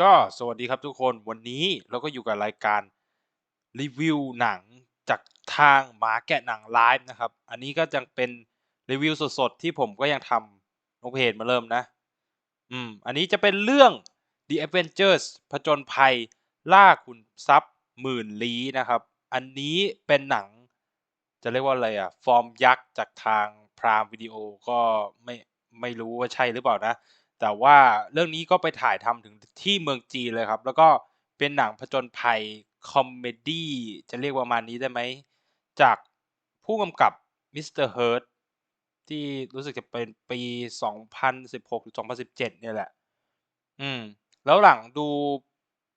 ก็สวัสดีครับทุกคนวันนี้เราก็อยู่กับรายการรีวิวหนังจากทางหมาแกะหนังไลฟ์นะครับ อันนี้ก็ยังเป็นรีวิวสดๆ ที่ผมก็ยังทำลงเพจมาเริ่มนะ อืม อันนี้จะเป็นเรื่อง The Avengers ผจญภัย ล่าขุนทรัพย์หมื่นลี้นะครับ อันนี้เป็นหนัง จะเรียกว่าอะไรอะฟอร์มยักษ์จากทางพรามวิดีโอก็ไม่ไม่รู้ว่าใช่หรือเปล่านะ แต่ว่าเรื่องนี้ก็ไปถ่ายทำถึงที่เมืองจีนเลยครับ แล้วก็เป็นหนังผจญภัยคอมเมดี้จะเรียกว่ามาณนี้ได้ไหม จากผู้กำกับมิสเตอร์เฮิร์ตที่รู้สึกจะเป็นปี 2016 หรือ 2017 เนี่ยแหละ อืม แล้วหลังดู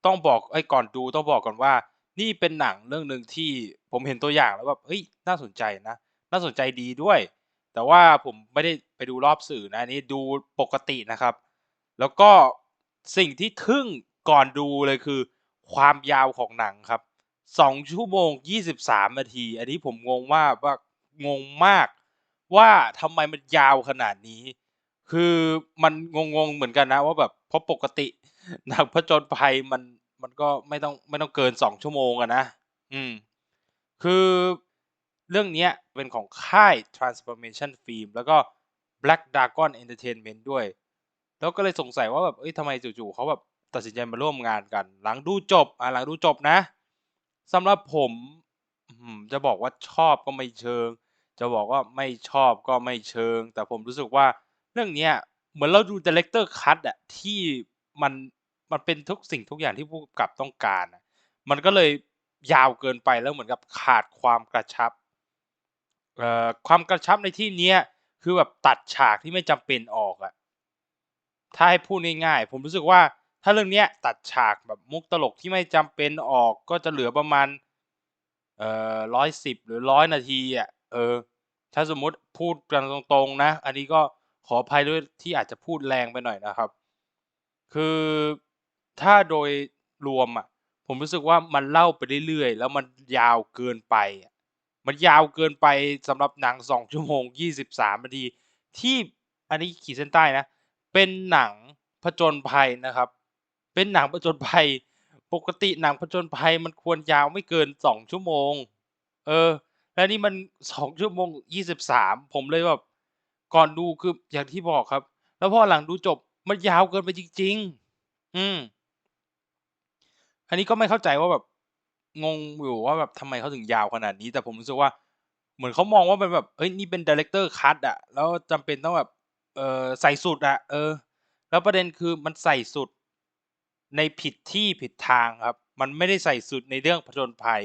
ต้องบอกไอ้ก่อนดูต้องบอกก่อนว่า นี่เป็นหนังเรื่องหนึ่งที่ผมเห็นตัวอย่างแล้วแบบเฮ้ยน่าสนใจนะ น่าสนใจดีด้วย แต่ว่าผมไม่ได้ ไปดูรอบสื่อนะอันนี้ดูปกตินะครับ แล้วก็สิ่งที่ทึ่งก่อนดูเลยคือ ความยาวของหนังครับสองชั่วโมงยี่สิบสามนาที อันนี้ผมงงมาว่างงมาก ว่าทำไมมันยาวขนาดนี้ คือมันงงๆเหมือนกันนะว่าแบบเพราะปกติหนังผจญภัยมันมันก็ไม่ต้องไม่ต้องเกินสองชั่วโมงอะนะ อืม คือเรื่องนี้เป็นของค่าย Transformation Film แล้วก็ Black Dragon Entertainment ด้วย แล้วก็เลยสงสัยว่าแบบเอ้ยทำไมจู่ๆเขาแบบตัดสินใจมาร่วมงานกัน หลังดูจบอ่าหลังดูจบนะสำหรับผมจะบอกว่าชอบก็ไม่เชิง จะบอกว่าไม่ชอบก็ไม่เชิง แต่ผมรู้สึกว่าเรื่องเนี้ยเหมือนเราดู Director Cut อะที่มันมันเป็นทุกสิ่งทุกอย่างที่ผู้กำกับต้องการ มันก็เลยยาวเกินไปแล้วเหมือนกับขาดความกระชับความกระชับในที่เนี้ย คือแบบตัดฉากที่ไม่จำเป็นออกอะถ้าให้พูดง่ายๆผมรู้สึกว่าถ้าเรื่องเนี้ยตัดฉากแบบมุกตลกที่ไม่จำเป็นออกก็จะเหลือประมาณเอ่อร้อยสิบหรือร้อยนาทีอะเออ ถ้าสมมุติพูดกันตรงๆนะ อันนี้ก็ขออภัยด้วยที่อาจจะพูดแรงไปหน่อยนะครับ คือถ้าโดยรวมอะผมรู้สึกว่ามันเล่าไปเรื่อยๆ แล้วมันยาวเกินไปอะ มันยาวเกินไปสำหรับหนังสองชั่วโมงยี่สิบสามนาที ที่อันนี้ขีดเส้นใต้นะ เป็นหนังผจญภัยนะครับ เป็นหนังผจญภัย ปกติหนังผจญภัยมันควรยาวไม่เกินสองชั่วโมง เออ แล้วนี่มันสองชั่วโมงยี่สิบสามผมเลยแบบก่อนดูคืออย่างที่บอกครับ แล้วพอหลังดูจบมันยาวเกินไปจริง ๆ อืม อันนี้ก็ไม่เข้าใจว่าแบบ งงอยู่ว่าแบบทำไมเขาถึงยาวขนาดนี้ แต่ผมรู้สึกว่า เหมือนเขามองว่าเป็นแบบเฮ้ยนี่เป็นดีเลกเตอร์คัตอะแล้วจำเป็นต้องแบบเออใส่สุดอะเออ แล้วประเด็นคือมันใส่สุดในผิดที่ผิดทางครับ มันไม่ได้ใส่สุดในเรื่องผจญภัย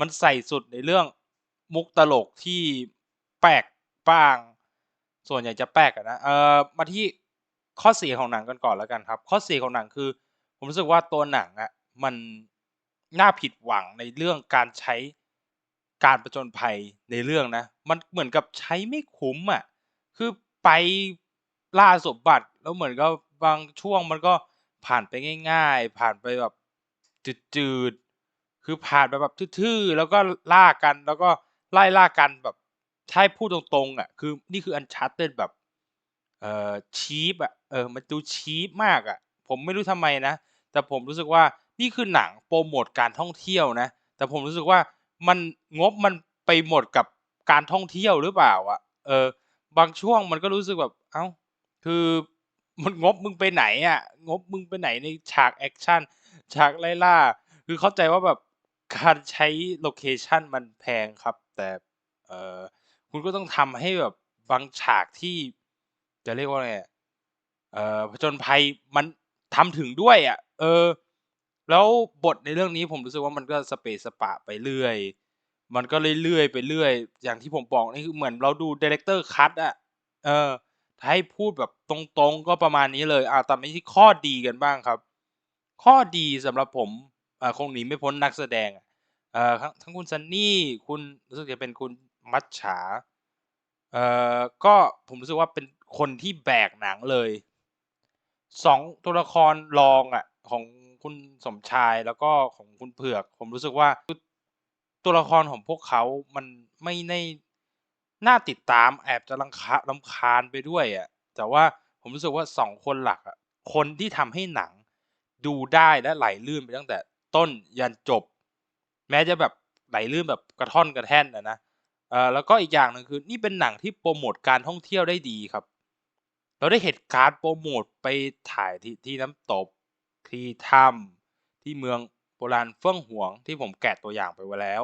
มันใส่สุดในเรื่องมุกตลกที่แปลกป้าง ส่วนใหญ่จะแปลกะนะเออมาที่ข้อเสียของหนังกันก่อนแล้วกันครับ ข้อเสียของหนังคือ ผมรู้สึกว่าตัวหนังอะมัน น่าผิดหวังในเรื่องการใช้การประจนภัยในเรื่องนะ มันเหมือนกับใช้ไม่คุ้มอะ คือไปล่าสมบัติแล้วเหมือนกับบางช่วงมันก็ผ่านไปง่าย ๆ ผ่านไปแบบจืดๆ คือผ่านไปแบบทื่อๆ แล้วก็ล่ากันแล้วก็ไล่ล่ากันแบบถ้าให้พูดตรงๆอะ คือนี่คืออันชาร์เต็แบบเอ่อชีพอะเออมันดูชีพมากอะ ผมไม่รู้ทำไมนะ แต่ผมรู้สึกว่า นี่คือหนังโปรโมทการท่องเที่ยวนะ แต่ผมรู้สึกว่ามันงบมันไปหมดกับการท่องเที่ยวหรือเปล่าอะเออ บางช่วงมันก็รู้สึกแบบ เอ้า คือมันงบมึงไปไหนอะงบมึงไปไหนในฉากแอคชั่น ฉากไล่ล่า คือเข้าใจว่าแบบการใช้โลเคชันมันแพงครับ แต่เออคุณก็ต้องทำให้แบบบางฉากที่จะเรียกว่าไงเออผจญภัยมันทำถึงด้วยอะ เออ แล้วบทในเรื่องนี้ผมรู้สึกว่ามันก็สเปซสปะไปเรื่อย มันก็เรื่อยๆไปเรื่อย อย่างที่ผมบอกนี่คือเหมือนเราดูดีเลกเตอร์คัตอะเออให้พูดแบบตรงๆ ก็ประมาณนี้เลยอ่าแต่ไม่ที่ข้อดีกันบ้างครับ ข้อดีสำหรับผมอ่าคงหนีไม่พ้นนักแสดงเอ่อทั้งทั้งคุณซันนี่คุณรู้สึกจะเป็นคุณมัจฉาเอ่อก็ผมรู้สึกว่าเป็นคนที่แบกหนังเลยสองตัวละครรองอะของ คุณสมชายแล้วก็ของคุณเผือก ผมรู้สึกว่าตัวละครของพวกเขามันไม่ได้น่าติดตามแอบจะรังคาลำคาญไปด้วยอะแต่ว่าผมรู้สึกว่าสองคนหลักอะคนที่ทำให้หนังดูได้และไหลลื่นไปตั้งแต่ต้นยันจบ แม้จะแบบไหลลื่นแบบกระท่อนกระแท่นนะนะเออแล้วก็อีกอย่างหนึ่งคือ นี่เป็นหนังที่โปรโมทการท่องเที่ยวได้ดีครับ เราได้เห็นการโปรโมทไปถ่ายที่ที่น้ำตก ที่ถ้ำที่เมืองโบราณเฟื่องหวงที่ผมแกะตัวอย่างไปไว้แล้ว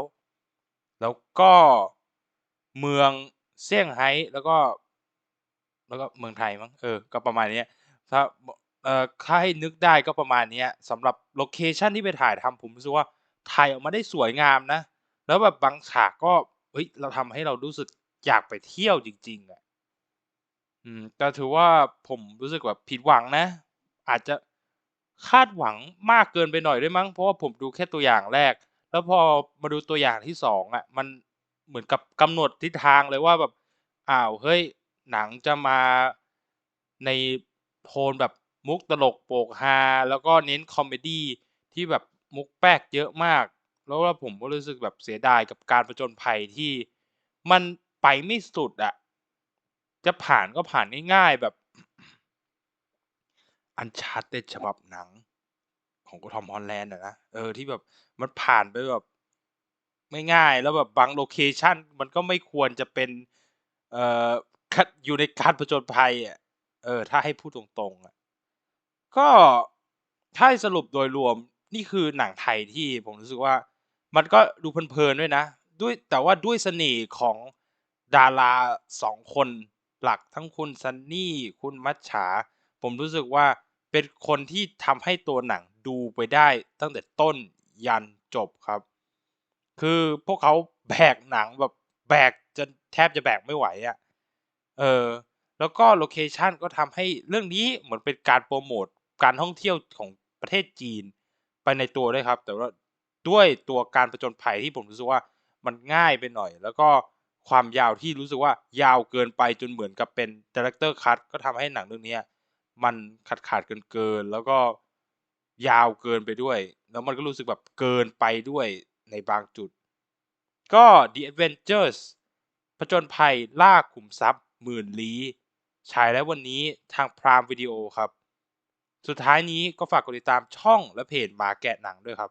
แล้วก็เมืองเซี่ยงไฮ้แล้วก็ แล้วก็เมืองไทยมั้งเออก็ประมาณนี้ถ้าเอ่อถ้าให้นึกได้ก็ประมาณนี้สำหรับโลเคชันที่ไปถ่ายทำผมรู้สึกว่าถ่ายออกมาได้สวยงามนะ แล้วแบบบางฉากก็เฮ้ยเราทำให้เรารู้สึกอยากไปเที่ยวจริง ๆอะอืมแต่ถือว่าผมรู้สึกแบบผิดหวังนะ อาจจะ คาดหวังมากเกินไปหน่อยด้วยมั้ง เพราะว่าผมดูแค่ตัวอย่างแรก แล้วพอมาดูตัวอย่างที่สองอะมันเหมือนกับกำหนดทิศทางเลยว่าแบบอ้าวเฮ้ยหนังจะมาในโทนแบบมุกตลกโปกฮาแล้วก็เน้นคอมเมดี้ที่แบบมุกแป๊กเยอะมาก แล้วว่าผมก็รู้สึกแบบเสียดายกับการผจญภัยที่มันไปไม่สุดอะจะผ่านก็ผ่านง่ายๆแบบ อันชาร์เต็ดฉบับหนัง ของทอมฮอลแลนด์อะนะเออที่แบบมันผ่านไปแบบไม่ง่ายแล้วแบบบางโลเคชันมันก็ไม่ควรจะเป็นเอ่อคัดอยู่ในการผจญภัยอะเออ ถ้าให้พูดตรงๆอะก็ถ้าให้สรุปโดยรวมนี่คือหนังไทยที่ผมรู้สึกว่า มันก็ดูเพลินๆด้วยนะ ด้วยแต่ว่าด้วยเสน่ห์ของดาราสองคนหลักทั้งคุณซันนี่คุณมัจฉาผมรู้สึกว่า เป็นคนที่ทำให้ตัวหนังดูไปได้ตั้งแต่ต้นยันจบครับ คือพวกเขาแบกหนังแบบแบกจนแทบจะแบกไม่ไหวอะ่ะ เออ แล้วก็โลเคชันก็ทำให้เรื่องนี้เหมือนเป็นการโปรโมทการท่องเที่ยวของประเทศจีนไปในตัวด้วยครับ แต่ว่าด้วยตัวการประจนภัยที่ผมรู้สึกว่ามันง่ายไปหน่อย แล้วก็ความยาวที่รู้สึกว่ายาวเกินไปจนเหมือนกับเป็นดีเลกเตอร์คัตก็ทำให้หนังเรื่องนี้ มันขาดขาดเกินเกินแล้วก็ยาวเกินไปด้วย แล้วมันก็รู้สึกแบบเกินไปด้วยในบางจุด ก็ The Adventures ผจญภัยล่าขุมทรัพย์หมื่นลี้ฉายแล้ววันนี้ทางพรามวิดีโอครับ สุดท้ายนี้ก็ฝากกดติดตามช่องและเพจมาแกะหนังด้วยครับ